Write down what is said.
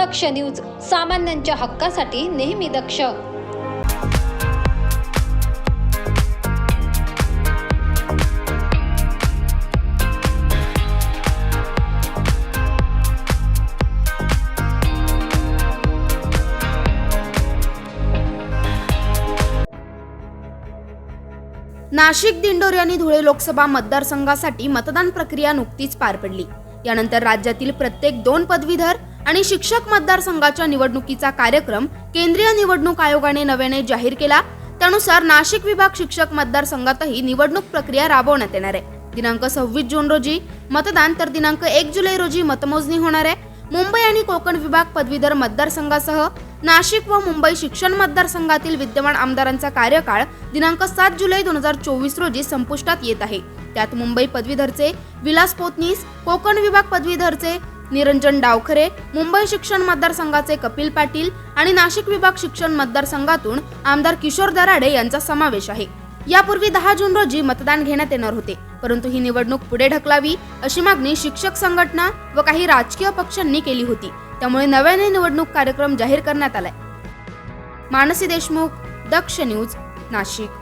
दक्ष news सामान्यांच्या हक्कासाठी नेहमी दक्ष. नाशिक दिंडोरी आणि धुळे लोकसभा मतदारसंघासाठी मतदान प्रक्रिया नुकतीच पार पडली. यानंतर राज्यातील प्रत्येक दोन पदवीधर आणि शिक्षक मतदारसंघाच्या निवडणुकीचा कार्यक्रम केंद्रीय निवडणूक आयोगाने नव्याने जाहीर केला. त्यानुसार नाशिक विभाग शिक्षक मतदारसंघातही निवडणूक प्रक्रिया राबवण्यात येणार आहे. दिनांक सव्वीस जून रोजी मतदान तर दिनांक एक जुलै रोजी मतमोजणी होणार आहे. मुंबई आणि कोकण विभाग पदवीधर मतदारसंघासह नाशिक व मुंबई शिक्षण मतदारसंघातील विद्यमान आमदारांचा कार्यकाळ दिनांक सात जुलै दोन हजार चोवीस रोजी संपुष्टात येत आहे. त्यात मुंबई पदवीधरचे विलास पोतनीस कोकण विभाग पदवीधरचे निरंजन डावखरे मुंबई शिक्षण मतदारसंघाचे कपिल पाटील आणि नाशिक विभाग शिक्षण मतदारसंघातून आमदार किशोर दराडे यांचा समावेश आहे. यापूर्वी दहा जून रोजी मतदान घेण्यात येणार होते परंतु ही निवडणूक पुढे ढकलावी अशी मागणी शिक्षक संघटना व काही राजकीय पक्षांनी केली होती त्यामुळे नव्याने निवडणूक कार्यक्रम जाहीर करण्यात आलाय. मानसी देशमुख दक्ष न्यूज नाशिक.